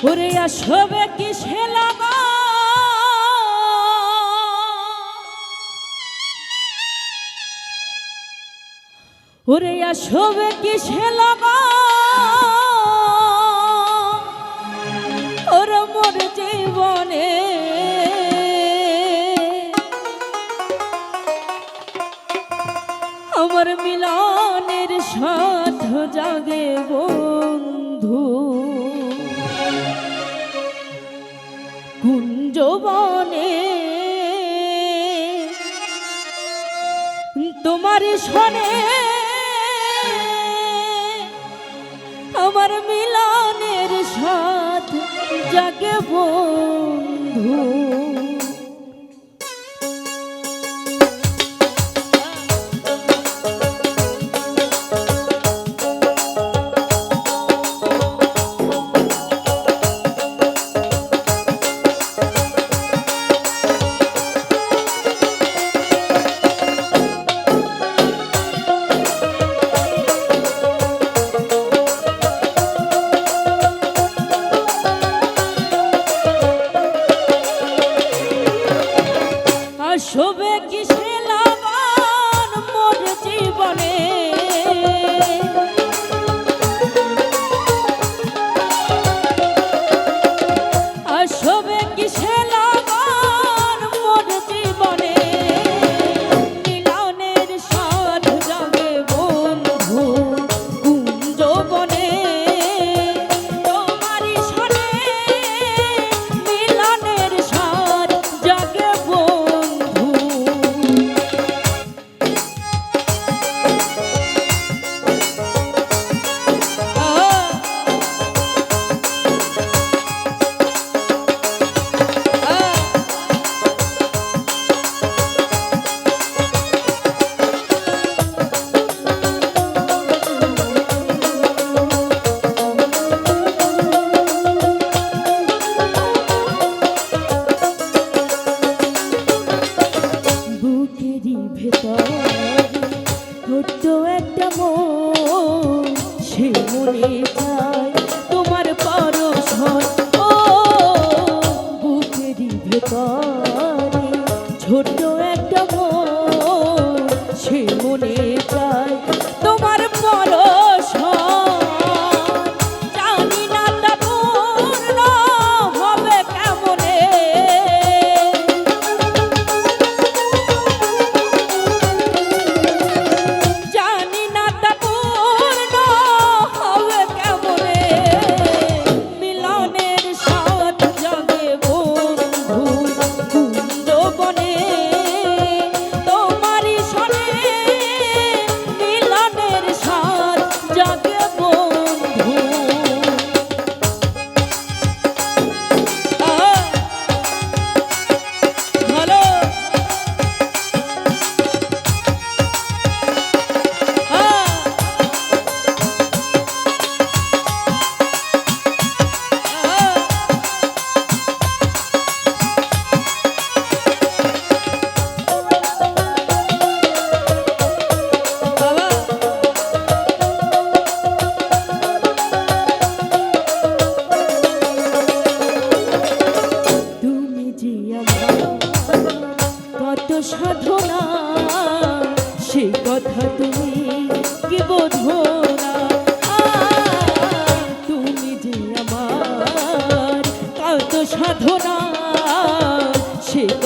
ঘুরে আসবে কি ওরে আসবে কি ওর মোর জীবনে আমার মিলনের সাথ জাগে বোন তোমার শোনে আমার মিলনের সাথ জাগে বোন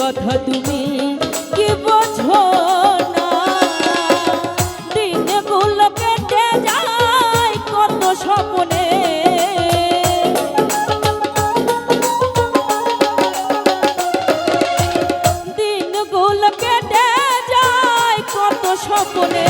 কথা তুমি কি বোঝো না? দিনগুলো কেটে যায় কত স্বপ্নে। দিনগুলো কেটে যায় কত স্বপ্নে।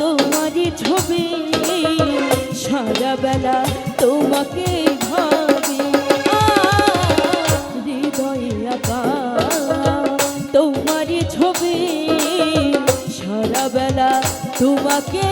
তোমারই ছবি সারা বেলা তোমাকে ভাবি। হৃদয়ে আঁকা তোমারই ছবি সারা বেলা তোমাকে